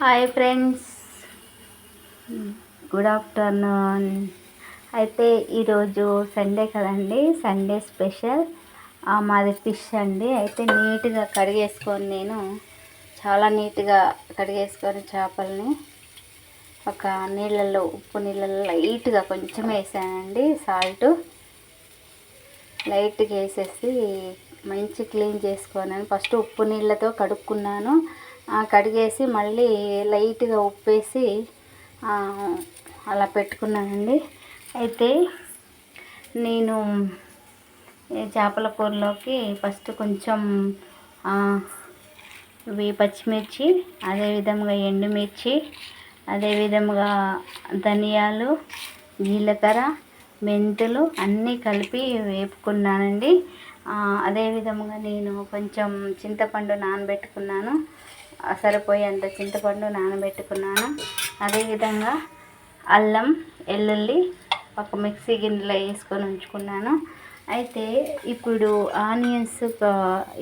Hi friends good afternoon అయితే ఈరోజు Sunday కదండి. సండే స్పెషల్ మాది ఫిష్ అండి. అయితే నీట్గా కడిగేసుకొని నేను చాలా నీట్గా కడిగేసుకొని చేపల్ని ఒక నీళ్ళల్లో ఉప్పు నీళ్ళల్లో లైట్గా కొంచెం వేసానండి. సాల్ట్ లైట్గా వేసేసి మంచి క్లీన్ చేసుకోనాను ఫస్ట్ ఉప్పు నీళ్ళతో కడుక్కున్నాను. కడిగేసి మళ్ళీ లైట్గా ఉప్పేసి అలా పెట్టుకున్నానండి. అయితే నేను చేపల కూరలోకి ఫస్ట్ కొంచెం ఇవి పచ్చిమిర్చి అదేవిధంగా ఎండుమిర్చి అదేవిధంగా ధనియాలు జీలకర్ర మెంతులు అన్నీ కలిపి వేపుకున్నానండి. అదేవిధంగా నేను కొంచెం చింతపండు నానబెట్టుకున్నాను. సరిపోయేంత చింతపండు నానబెట్టుకున్నాను. అదేవిధంగా అల్లం వెల్లుల్లి ఒక మిక్సీ గిన్నెలో వేసుకొని ఉంచుకున్నాను. అయితే ఇప్పుడు ఆనియన్స్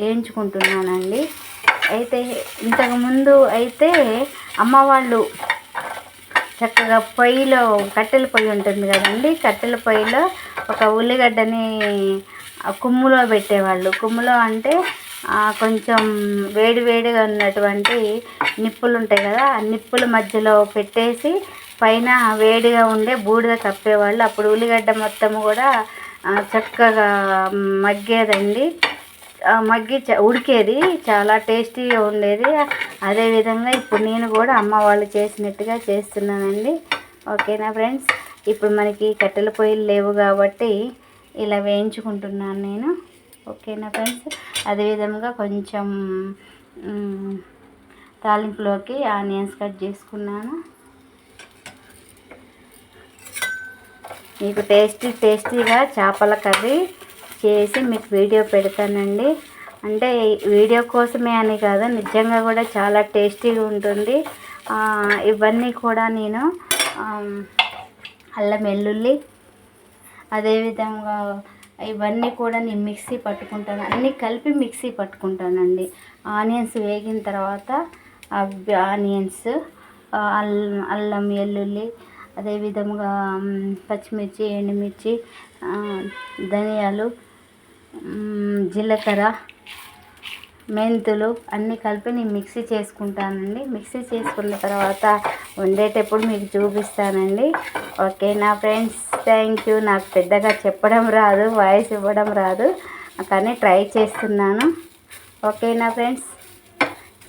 వేయించుకుంటున్నానండి. అయితే ఇంతకుముందు అయితే అమ్మ వాళ్ళు చక్కగా పొయ్యిలో కట్టెల పొయ్యి ఉంటుంది కదండి కట్టెల పొయ్యిలో ఒక ఉల్లిగడ్డని కుమ్ములో పెట్టేవాళ్ళు. కుమ్ములో అంటే కొంచెం వేడి వేడిగా ఉన్నటువంటి నిప్పులు ఉంటాయి కదా ఆ నిప్పుల మధ్యలో పెట్టేసి పైన వేడిగా ఉండే బూడిద కప్పేవాళ్ళు అప్పుడు ఉల్లిగడ్డ మొత్తం కూడా చక్కగా మగ్గేదండి. మగ్గి ఉడికేది చాలా టేస్టీగా ఉండేది. అదేవిధంగా ఇప్పుడు నేను కూడా అమ్మ వాళ్ళు చేసినట్టుగా చేస్తున్నానండి. ఓకేనా ఫ్రెండ్స్? ఇప్పుడు మనకి కట్టెల పొయ్యిలు లేవు కాబట్టి ఇలా వేయించుకుంటున్నాను నేను. ఓకేనా ఫ్రెండ్స్? అదేవిధంగా కొంచెం తాలింపులోకి ఆనియన్స్ కట్ చేసుకున్నాను. మీకు టేస్టీ టేస్టీగా చేపల కర్రీ చేసి మీకు వీడియో పెడతానండి. అంటే వీడియో కోసమే అని కాదు నిజంగా కూడా చాలా టేస్టీగా ఉంటుంది. ఇవన్నీ కూడా నేను అల్లం వెల్లుల్లి అదేవిధంగా ఇవన్నీ కూడా నేను మిక్సీ పట్టుకుంటాను. అన్నీ కలిపి మిక్సీ పట్టుకుంటానండి. ఆనియన్స్ వేగిన తర్వాత ఆనియన్స్ అల్లం అల్లం వెల్లుల్లి అదేవిధంగా పచ్చిమిర్చి ఎండుమిర్చి ధనియాలు జీలకర్ర మెంతులు అన్నీ కలిపి నేను మిక్సీ చేసుకుంటానండి. మిక్సీ చేసుకున్న తర్వాత వండేటప్పుడు మీకు చూపిస్తానండి. ఓకే నా ఫ్రెండ్స్ థ్యాంక్ యూ. నాకు పెద్దగా చెప్పడం రాదు వాయిస్ ఇవ్వడం రాదు. కానీ ట్రై చేస్తున్నాను. ఓకే నా friends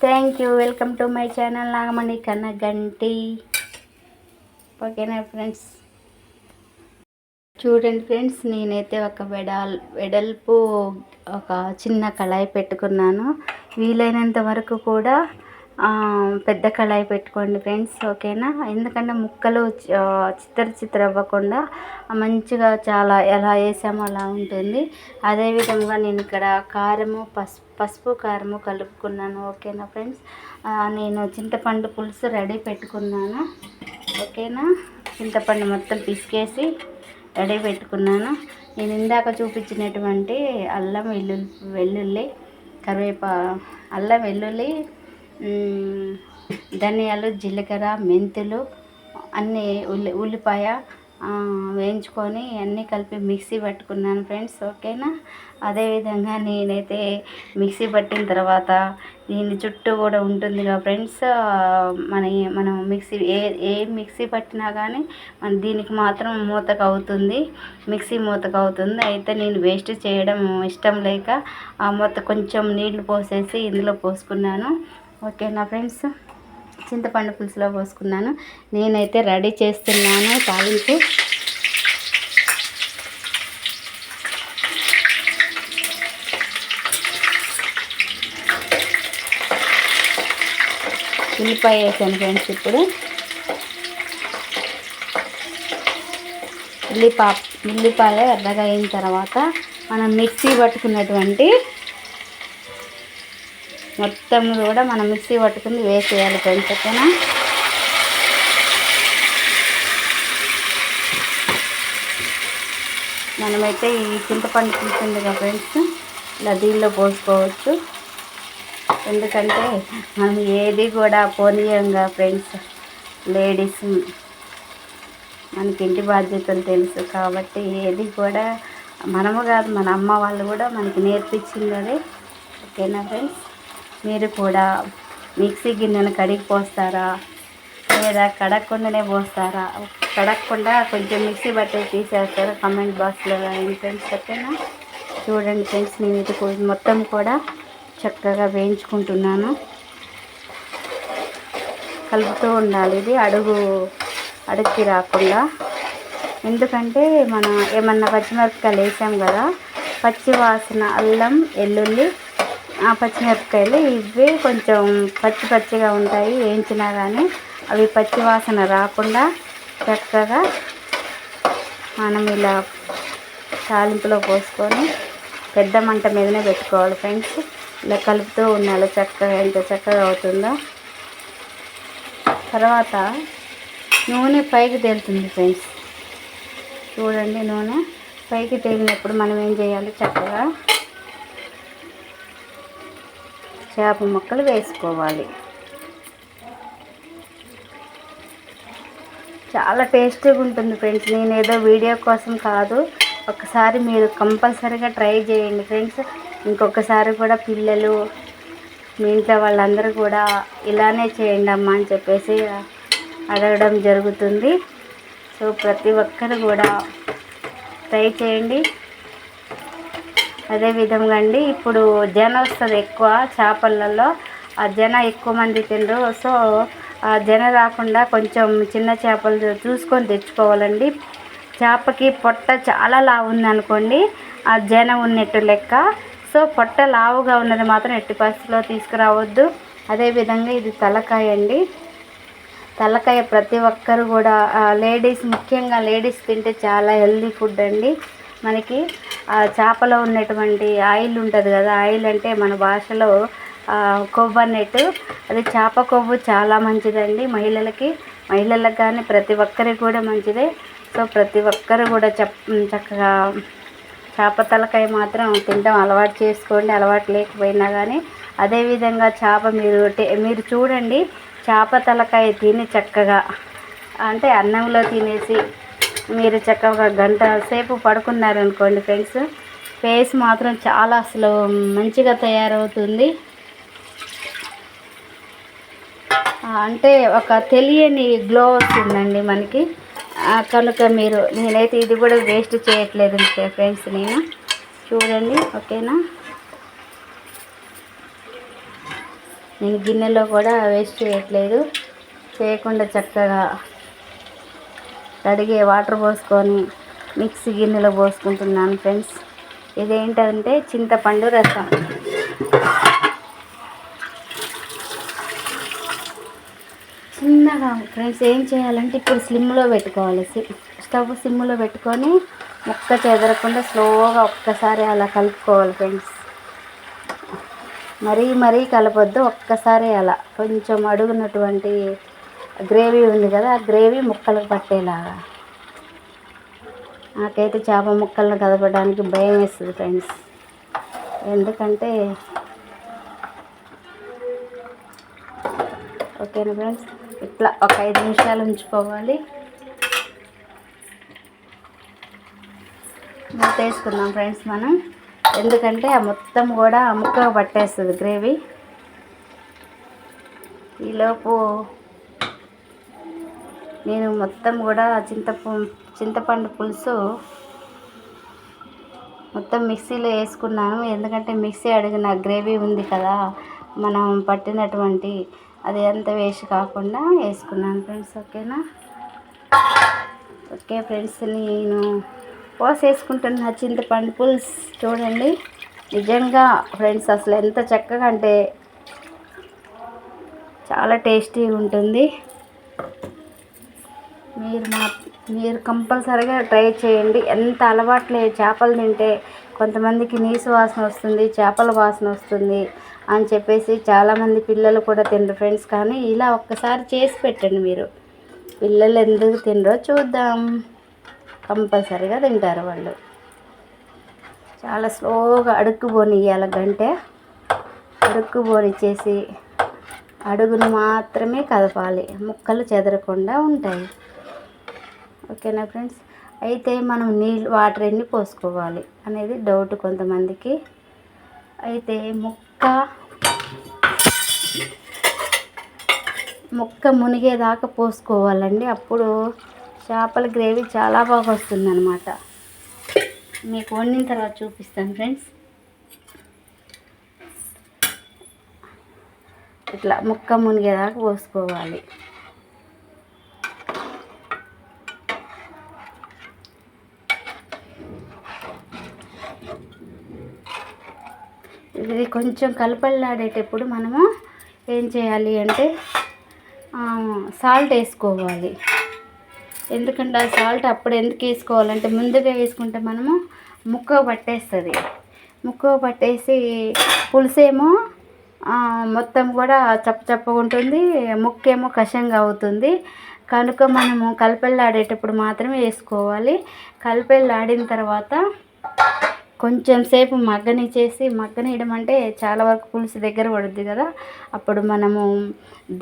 thank you. Welcome to my channel Nagamani Kannaganti ఓకేనా ఫ్రెండ్స్. చూడండి ఫ్రెండ్స్ నేనైతే ఒక వెడల్ వెడల్పు ఒక చిన్న కళాయి పెట్టుకున్నాను. వీలైనంత వరకు కూడా పెద్ద కళాయి పెట్టుకోండి ఫ్రెండ్స్ ఓకేనా? ఎందుకంటే ముక్కలు చిత్ర చిత్ర అవ్వకుండా మంచిగా చాలా ఎలా వేసామో అలా ఉంటుంది. అదేవిధంగా నేను ఇక్కడ కారము పసుపు పసుపు కారము కలుపుకున్నాను ఓకేనా ఫ్రెండ్స్? నేను చింతపండు పులుసు రెడీ పెట్టుకున్నాను ఓకేనా? చింతపండు మొత్తం పిసికేసి రెడీ పెట్టుకున్నాను. నేను ఇందాక చూపించినటువంటి అల్లం వెల్లుల్లి వెల్లుల్లి కరివేపా అల్లం వెల్లుల్లి ధనియాలు జీలకర్ర మెంతులు అన్నీ ఉల్లి ఉల్లిపాయ వేయించుకొని అన్నీ కలిపి మిక్సీ పట్టుకున్నాను ఫ్రెండ్స్ ఓకేనా? అదేవిధంగా నేనైతే మిక్సీ పట్టిన తర్వాత దీని చుట్టూ కూడా ఉంటుంది కదా ఫ్రెండ్స్ మన మనం మిక్సీ ఏ ఏ మిక్సీ పట్టినా కానీ మన దీనికి మాత్రం మూతకు అవుతుంది మిక్సీ మూతకు అవుతుంది. అయితే నేను వేస్ట్ చేయడం ఇష్టం లేక ఆ మూత కొంచెం నీళ్ళు పోసేసి ఇందులో పోసుకున్నాను ఓకేనా ఫ్రెండ్స్? చింతపండు పులుసులో పోసుకున్నాను. నేనైతే రెడీ చేస్తున్నాను తాలింపు. ఉల్లిపాయ వేసాను ఫ్రెండ్స్ ఇప్పుడు. ఉల్లిపా ఉల్లిపాయ ఎర్రగా అయిన తర్వాత మనం మిక్సీ పట్టుకున్నటువంటి మొత్తం కూడా మనం మిక్సీ పట్టుకుని వేసేయాలి ఫ్రెండ్స్ మనమైతే ఈ చింతపండు పులుసు కదా ఫ్రెండ్స్ ఇలా దీనిలో పోసుకోవచ్చు. ఎందుకంటే మనం ఏది కూడా పోనీయంగా ఫ్రెండ్స్ లేడీస్ మనకి ఇంటి బాధ్యతలు తెలుసు కాబట్టి ఏది కూడా మనము కాదు మన అమ్మ వాళ్ళు కూడా మనకి నేర్పించింది అది. ఓకేనా ఫ్రెండ్స్? మీరు కూడా మిక్సీ గిన్నెను కడిగి పోస్తారా? లేదా కడగకుండానే పోస్తారా? కడగకుండా కొంచెం మిక్సీ బట్టి తీసేస్తారా? కమెంట్ బాక్స్లో రాయండి ఫ్రెండ్స్ ఓకేనా? చూడండి ఫ్రెండ్స్ నేను ఇది మొత్తం కూడా చక్కగా వేయించుకుంటున్నాను. కలుపుతూ ఉండాలి. ఇది అడుగు అడుగుకి రాకుండా. ఎందుకంటే మనం ఏమన్నా పచ్చిమిరపకాయలు వేసాం కదా పచ్చి వాసన అల్లం వెల్లుల్లి ఆ పచ్చిమిరపకాయలు ఇవి కొంచెం పచ్చి పచ్చిగా ఉంటాయి వేయించినా కానీ అవి పచ్చి వాసన రాకుండా చక్కగా మనం ఇలా తాలింపులో పోసుకొని పెద్ద మంట మీదనే పెట్టుకోవాలి ఫ్రెండ్స్. ఇలా కలుపుతూ ఉండాలి చక్కగా ఎంత చక్కగా అవుతుందో. తర్వాత నూనె పైకి తేలుతుంది ఫ్రెండ్స్. చూడండి నూనె పైకి తేలినప్పుడు మనం ఏం చేయాలి? చక్కగా చేప ముక్కలు వేసుకోవాలి. చాలా టేస్టీగా ఉంటుంది ఫ్రెండ్స్. నేను ఏదో వీడియో కోసం కాదు ఒకసారి మీరు కంపల్సరీగా ట్రై చేయండి ఫ్రెండ్స్. ఇంకొకసారి కూడా పిల్లలు మీ ఇంట్లో వాళ్ళందరూ కూడా ఇలానే చేయండి అమ్మా అని చెప్పేసి అడగడం జరుగుతుంది. సో ప్రతి ఒక్కరు కూడా ట్రై చేయండి. అదే విధంగా అండి ఇప్పుడు జన వస్తుంది ఎక్కువ చేపలలో. ఆ జన ఎక్కువ మంది తినరు సో ఆ జన రాకుండా కొంచెం చిన్న చేపలు చూసుకొని తెచ్చుకోవాలండి. చేపకి పొట్ట చాలా లావు ఉంది అనుకోండి ఆ జన ఉన్నట్టు లెక్క. సో పొట్ట లావుగా ఉన్నది మాత్రం ఎట్టి పరిస్థితిలో తీసుకురావద్దు. అదేవిధంగా ఇది తలకాయ అండి. తలకాయ ప్రతి ఒక్కరు కూడా లేడీస్ ముఖ్యంగా లేడీస్ తింటే చాలా హెల్దీ ఫుడ్ అండి మనకి. ఆ చేపలో ఉన్నటువంటి ఆయిల్ ఉంటుంది కదా ఆయిల్ అంటే మన భాషలో కొవ్వు అన్నట్టు. అది చేప కొవ్వు చాలా మంచిదండి మహిళలకి. మహిళలకు కానీ ప్రతి ఒక్కరికి కూడా మంచిదే. సో ప్రతి ఒక్కరు కూడా చెప్ చక్కగా చేప తలకాయ మాత్రం తినడం అలవాటు చేసుకోండి అలవాటు లేకపోయినా కానీ. అదేవిధంగా చేప మీరు మీరు చూడండి చేప తలకాయ తిని చక్కగా అంటే అన్నంలో తినేసి మీరు చక్కగా గంట సేపు పడుకున్నారనుకోండి ఫ్రెండ్స్. ఫేస్ మాత్రం చాలా అసలు మంచిగా తయారవుతుంది. అంటే ఒక తెలియని గ్లో వస్తుందండి మనకి. కనుక మీరు నేనైతే ఇది కూడా వేస్ట్ చేయట్లేదు ఫ్రెండ్స్ నేను. చూడండి ఓకేనా? నేను గిన్నెలో కూడా వేస్ట్ చేయట్లేదు. చేయకుండా చక్కగా కడిగే వాటర్ పోసుకొని మిక్సీ గిన్నెలో పోసుకుంటున్నాను ఫ్రెండ్స్. ఇదేంటంటే చింతపండు రసం. చిన్నగా ఫ్రెండ్స్ ఏం చేయాలంటే ఇప్పుడు స్లిమ్లో పెట్టుకోవాలి. స్టవ్ సిమ్లో పెట్టుకొని ముక్క చెదరకుండా స్లోగా ఒక్కసారి అలా కలుపుకోవాలి ఫ్రెండ్స్. మరీ మరీ కలపొద్దు ఒక్కసారి అలా. కొంచెం అడుగునటువంటి గ్రేవీ ఉంది కదా ఆ గ్రేవీ ముక్కలకు పట్టేలాగా. నాకైతే చేప ముక్కలను కదపడానికి భయం వేస్తుంది ఫ్రెండ్స్. ఎందుకంటే ఓకేనా ఫ్రెండ్స్? ఇట్లా ఒక ఐదు నిమిషాలు ఉంచుకోవాలి. మూత వేసుకుందాం ఫ్రెండ్స్ మనం. ఎందుకంటే ఆ మొత్తం కూడా ముక్క ముక్కగా పట్టేస్తుంది గ్రేవీ. ఈలోపు నేను మొత్తం కూడా చింతపు చింతపండు పులుసు మొత్తం మిక్సీలో వేసుకున్నాను. ఎందుకంటే మిక్సీ అడిగిన గ్రేవీ ఉంది కదా మనం పట్టినటువంటి అది అంత వేస్ట్ కాకుండా వేసుకున్నాను ఫ్రెండ్స్ ఓకేనా? ఓకే ఫ్రెండ్స్ నేను పోసేసుకుంటున్న చింతపండు పులుసు చూడండి. నిజంగా ఫ్రెండ్స్ అసలు ఎంత చక్కగా అంటే చాలా టేస్టీగా ఉంటుంది. మీరు మా మీరు కంపల్సరీగా ట్రై చేయండి. ఎంత అలవాట్లే చేపలు తింటే కొంతమందికి నీసు వాసన వస్తుంది చేపల వాసన వస్తుంది అని చెప్పేసి చాలామంది పిల్లలు కూడా తినరు ఫ్రెండ్స్. కానీ ఇలా ఒక్కసారి చేసి పెట్టండి మీరు. పిల్లలు ఎందుకు తినరో చూద్దాం. కంపల్సరీగా తింటారు వాళ్ళు. చాలా స్లోగా అడుక్కుపోనియాలి గంటే. అడుక్కు పోనిచ్చేసి అడుగును మాత్రమే కదపాలి. ముక్కలు చెదరకుండా ఉంటాయి. ఓకేనా ఫ్రెండ్స్? అయితే మనం నీళ్ళు వాటర్ ఎన్ని పోసుకోవాలి అనేది డౌట్ కొంతమందికి. అయితే ముక్క ముక్క మునిగేదాకా పోసుకోవాలండి. అప్పుడు చేపల గ్రేవీ చాలా బాగా వస్తుందన్నమాట. మీకు వండిన తర్వాత చూపిస్తాను ఫ్రెండ్స్. ఇట్లా ముక్క మునిగేదాకా పోసుకోవాలి. ఇది కొంచెం కలపల్లాడేటప్పుడు మనము ఏం చేయాలి అంటే సాల్ట్ వేసుకోవాలి. ఎందుకంటే ఆ సాల్ట్ అప్పుడు ఎందుకు వేసుకోవాలంటే ముందుగా వేసుకుంటే మనము ముక్క పట్టేస్తుంది. ముక్క పట్టేసి పులుసేమో మొత్తం కూడా చప్ప చప్పగా ఉంటుంది ముక్కేమో కషంగా అవుతుంది. కనుక మనము కలిపెళ్ళాడేటప్పుడు మాత్రమే వేసుకోవాలి. కలిపెళ్ళాడిన తర్వాత కొంచెం సేపు మగ్గని చేసి మగ్గనీయడం అంటే చాలా వరకు పులుసు దగ్గర పడుద్ది కదా. అప్పుడు మనము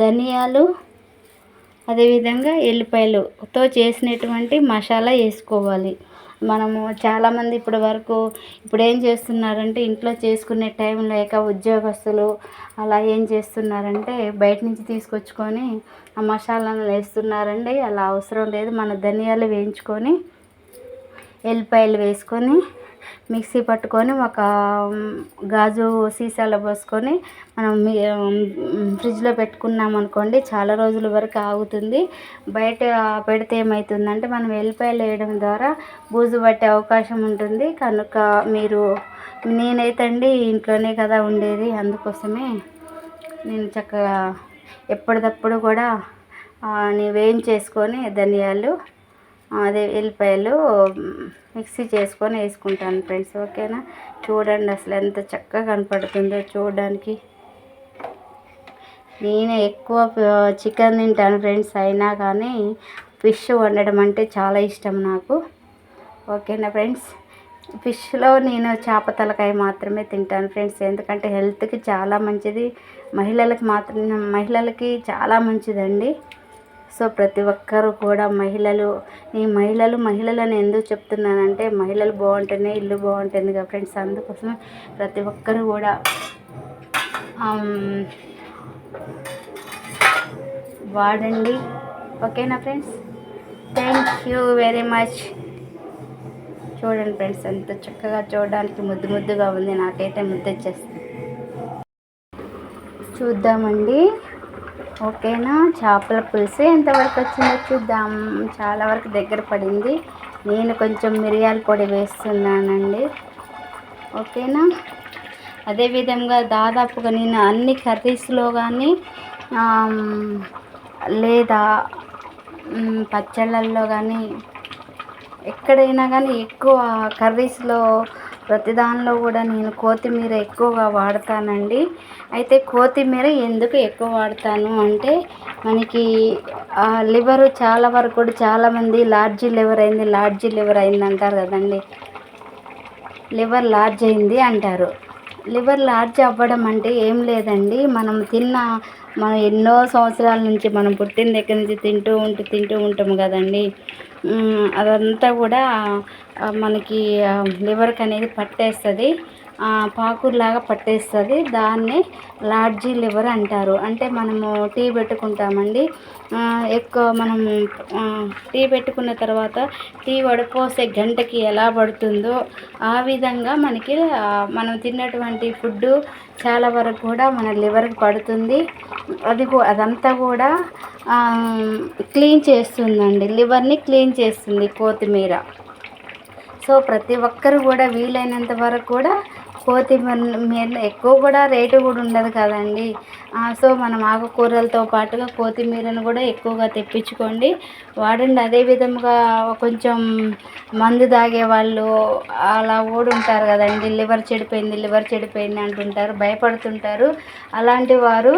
ధనియాలు అదేవిధంగా ఎల్లిపాయలుతో చేసినటువంటి మసాలా వేసుకోవాలి. మనము చాలామంది ఇప్పటి వరకు ఇప్పుడు ఏం చేస్తున్నారంటే ఇంట్లో చేసుకునే టైం లేక ఉద్యోగస్తులు అలా ఏం చేస్తున్నారంటే బయట నుంచి తీసుకొచ్చుకొని ఆ మసాలాను వేస్తున్నారండి. అలా అవసరం లేదు. మన ధనియాలు వేయించుకొని ఎల్లిపాయలు వేసుకొని మిక్సీ పట్టుకొని ఒక గాజు సీసాలో పోసుకొని మనం ఫ్రిడ్జ్లో పెట్టుకున్నాం అనుకోండి చాలా రోజుల వరకు ఆగుతుంది. బయట పెడితే ఏమవుతుందంటే మనం వెల్లిపాయలు వేయడం ద్వారా బూజు పట్టే అవకాశం ఉంటుంది. కనుక మీరు నేనైతే అండి ఇంట్లోనే కదా ఉండేది అందుకోసమే నేను చక్కగా ఎప్పటికప్పుడు కూడా నేను వేయించేసుకొని ధనియాలు అదే ఎల్లిపాయలు మిక్సీ చేసుకొని వేసుకుంటాను ఫ్రెండ్స్. ఓకేనా? చూడండి అసలు ఎంత చక్కగా కనపడుతుందో చూడడానికి. నేను ఎక్కువ చికెన్ తింటాను ఫ్రెండ్స్. అయినా కానీ ఫిష్ వండడం అంటే చాలా ఇష్టం నాకు. ఓకేనా ఫ్రెండ్స్? ఫిష్లో నేను చేప తలకాయ మాత్రమే తింటాను ఫ్రెండ్స్. ఎందుకంటే హెల్త్కి చాలా మంచిది. మహిళలకు మాత్రం మహిళలకి చాలా మంచిదండి. సో ప్రతి ఒక్కరు కూడా మహిళలు ఈ మహిళలు మహిళలని ఎందుకు చెప్తున్నానంటే మహిళలు బాగుంటేనే ఇల్లు బాగుంటుంది కదా ఫ్రెండ్స్. అందుకోసమే ప్రతి ఒక్కరు కూడా వాడండి. ఓకేనా friends? Thank you very much చూడండి ఫ్రెండ్స్ ఎంత చక్కగా చూడడానికి ముద్దు ముద్దుగా ఉంది. నాకైతే ముద్దు వచ్చేస్తుంది చూద్దామండి. ఓకేనా? చేపల పులుసు ఎంతవరకు వచ్చిందో చూద్దాం. చాలా వరకు దగ్గర పడింది. నేను కొంచెం మిరియాల పొడి వేస్తున్నానండి. ఓకేనా? అదేవిధంగా దాదాపుగా నేను అన్ని కర్రీస్లో కానీ లేదా పచ్చళ్ళల్లో కానీ ఎక్కడైనా కానీ ఎక్కువ కర్రీస్లో ప్రతిదానిలో కూడా నేను కొత్తిమీర ఎక్కువగా వాడతానండి. అయితే కొత్తిమీర ఎందుకు ఎక్కువ వాడతాను అంటే మనకి లివర్ చాలా వరకు కూడా చాలామంది లార్జీ లివర్ అయింది లార్జీ లివర్ అయింది అంటారు కదండి. లివర్ లార్జ్ అయింది అంటారు. లివర్ లార్జ్ అవ్వడం అంటే ఏం లేదండి. మనం తిన్న మనం ఎన్నో సంవత్సరాల నుంచి మనం పుట్టిన దగ్గర నుంచి తింటూ ఉంటూ తింటూ ఉంటాం కదండి. అదంతా కూడా మనకి లివర్కి అనేది పట్టేస్తుంది. పాకుర్లాగా పట్టేస్తుంది. దాన్ని లార్జీ లివర్ అంటారు. అంటే మనము టీ పెట్టుకుంటామండి. ఎక్కువ మనం టీ పెట్టుకున్న తర్వాత టీ వడపోసే గంటకి ఎలా పడుతుందో ఆ విధంగా మనకి మనం తిన్నటువంటి ఫుడ్డు చాలా వరకు కూడా మన లివర్కి పడుతుంది. అది అదంతా కూడా క్లీన్ చేస్తుందండి. లివర్ని క్లీన్ చేస్తుంది కొత్తిమీర. సో ప్రతి ఒక్కరు కూడా వీలైనంత వరకు కూడా కొత్తిమీర ఎక్కువ కూడా రేటు కూడా ఉండదు కదండి. సో మనం ఆకుకూరలతో పాటుగా కొత్తిమీరను కూడా ఎక్కువగా తెప్పించుకోండి. వాడండి అదే విధంగా కొంచెం మందు తాగే వాళ్ళు అలా ఓడుంటారు కదండి. లివర్ చెడిపోయింది లివర్ చెడిపోయింది అంటుంటారు భయపడుతుంటారు. అలాంటి వారు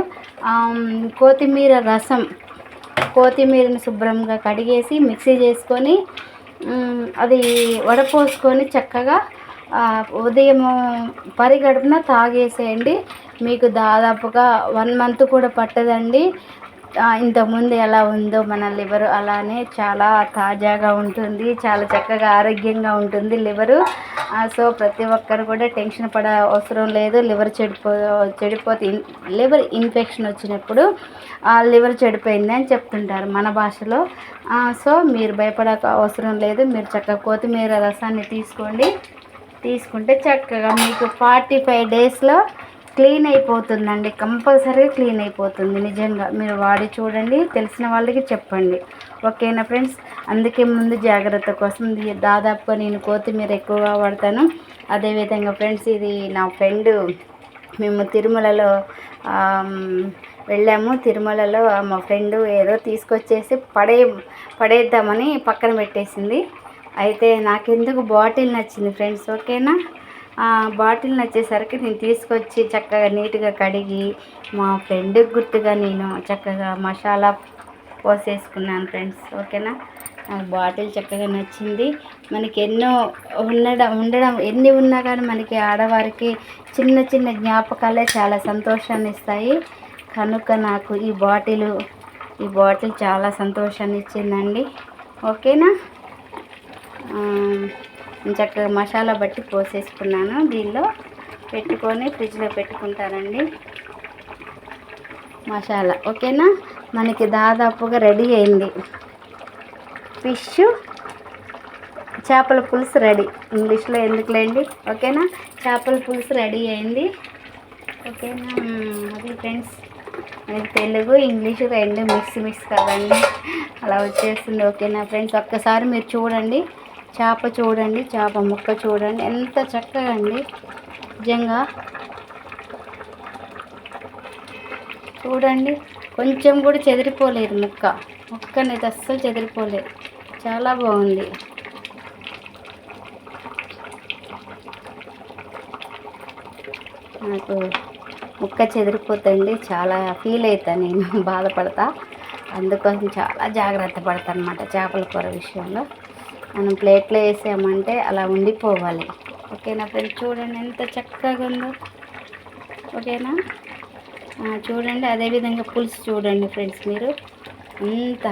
కొత్తిమీర రసం కొత్తిమీరని శుభ్రంగా కడిగేసి మిక్సీ చేసుకొని అది వడపోసుకొని చక్కగా ఉదయం పరిగడుపున తాగేసేయండి. మీకు దాదాపుగా వన్ మంత్ కూడా పట్టదండి. ఇంతకుముందు ఎలా ఉందో మన లివర్ అలానే చాలా తాజాగా ఉంటుంది. చాలా చక్కగా ఆరోగ్యంగా ఉంటుంది లివరు. సో ప్రతి ఒక్కరు కూడా టెన్షన్ పడ అవసరం లేదు. లివర్ చెడిపో చెడిపోతే లివర్ ఇన్ఫెక్షన్ వచ్చినప్పుడు ఆ లివర్ చెడిపోయింది అని చెప్తుంటారు మన భాషలో. సో మీరు భయపడక అవసరం లేదు. మీరు చక్కగా కొత్తిమీర రసాన్ని తీసుకోండి. తీసుకుంటే చక్కగా మీకు ఫార్టీ ఫైవ్ డేస్లో క్లీన్ అయిపోతుందండి. కంపల్సరీగా క్లీన్ అయిపోతుంది. నిజంగా మీరు వాడి చూడండి తెలిసిన వాళ్ళకి చెప్పండి. ఓకేనా ఫ్రెండ్స్? అందుకే ముందు జాగ్రత్త కోసం దాదాపుగా నేను కొత్తిమీర ఎక్కువగా వాడతాను. అదేవిధంగా ఫ్రెండ్స్ ఇది నా ఫ్రెండ్ మేము తిరుమలలో వెళ్ళాము. తిరుమలలో మా ఫ్రెండ్ ఏదో తీసుకొచ్చేసి పడే పడేద్దామని పక్కన పెట్టేసింది. అయితే నాకెందుకు బాటిల్ నచ్చింది ఫ్రెండ్స్ ఓకేనా? బాటిల్ నచ్చేసరికి నేను తీసుకొచ్చి చక్కగా నీట్గా కడిగి మా ఫ్రెండ్కి గుర్తుగా నేను చక్కగా మసాలా పోసేసుకున్నాను ఫ్రెండ్స్ ఓకేనా? నాకు బాటిల్ చక్కగా నచ్చింది. మనకి ఎన్నో ఉండడం ఉండడం ఎన్ని ఉన్నా కానీ మనకి ఆడవారికి చిన్న చిన్న జ్ఞాపకాలే చాలా సంతోషాన్ని ఇస్తాయి. కనుక నాకు ఈ బాటిల్ ఈ బాటిల్ చాలా సంతోషాన్ని ఇచ్చిందండి ఓకేనా? చక్కగా మసాలా బట్టి పోసేసుకున్నాను దీనిలో పెట్టుకొని ఫ్రిడ్జ్లో పెట్టుకుంటానండి. మసాలా ఓకేనా? మనకి దాదాపుగా రెడీ అయింది. ఫిష్ చేపల పులుసు రెడీ. ఇంగ్లీష్లో ఎందుకులేండి? ఓకేనా? చేపల పులుసు రెడీ అయింది. ఓకేనా? అది ఫ్రెండ్స్ మనకి తెలుగు ఇంగ్లీష్ రెండు మిక్స్ మిక్స్ కదండి. అలా వచ్చేస్తుంది. ఓకేనా ఫ్రెండ్స్? ఒక్కసారి మీరు చూడండి. చేప చూడండి చేప ముక్క చూడండి. ఎంత చక్కగా అండి. నిజంగా చూడండి కొంచెం కూడా చెదిరిపోలేదు ముక్క. ముక్క అనేది అస్సలు చెదిరిపోలేదు. చాలా బాగుంది. నాకు ముక్క చెదిరిపోతుంది చాలా ఫీల్ అవుతా నేను బాధపడతా. అందుకోసం చాలా జాగ్రత్త పడతా అనమాట చేపల కూర విషయంలో. మనం ప్లేట్లో వేసామంటే అలా ఉండిపోవాలి. ఓకేనా ఫ్రెండ్స్? చూడండి ఎంత చక్కగా ఉందో. ఓకేనా? చూడండి అదేవిధంగా పులుసు చూడండి ఫ్రెండ్స్ మీరు. అంత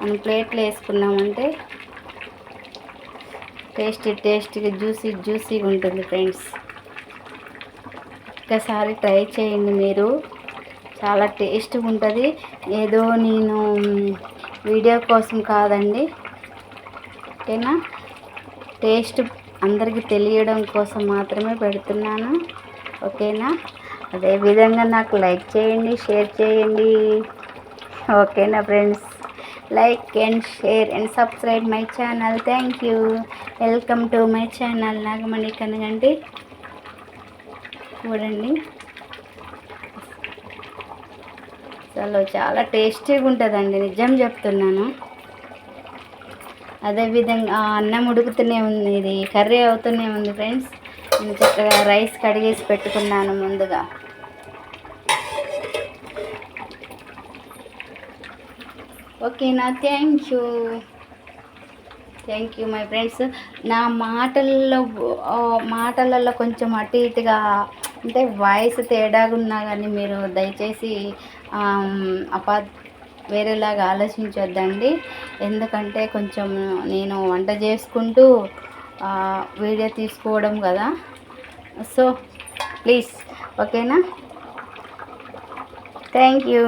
మనం ప్లేట్లో వేసుకున్నామంటే టేస్టీ టేస్టీగా జ్యూసీ జ్యూసీగా ఉంటుంది ఫ్రెండ్స్. ఒక్కసారి ట్రై చేయండి మీరు. చాలా టేస్ట్గా ఉంటుంది. ఏదో నేను వీడియో కోసం కాదండి. ఓకేనా టేస్ట్ అందరికీ తెలియడం కోసం మాత్రమే పెడుతున్నాను. ఓకేనా? అదే విధంగా నాకు లైక్ చేయండి షేర్ చేయండి. ఓకేనా friends? Like and share and subscribe my channel. Thank you. Welcome to my channel. Nagamani Kanagandi చూడండి. అసలు చాలా టేస్టీగా ఉంటుందండి. నిజం చెప్తున్నాను. అదేవిధంగా అన్నం ఉడుకుతూనే ఉంది ఇది కర్రీ అవుతూనే ఉంది ఫ్రెండ్స్. నేను చక్కగా రైస్ కడిగేసి పెట్టుకున్నాను ముందుగా. ఓకేనా thank you. Thank you my friends. నా మాటల్లో మాటలలో కొంచెం అటు ఇటుగా అంటే వాయిస్ తేడాగా ఉన్నా కానీ మీరు దయచేసి అపా వేరేలాగా ఆలోచించొద్దండి. ఎందుకంటే కొంచెం నేను వంట చేసుకుంటూ వీడియో తీసుకోవడం కదా. సో ప్లీజ్ ఓకేనా? Thank you.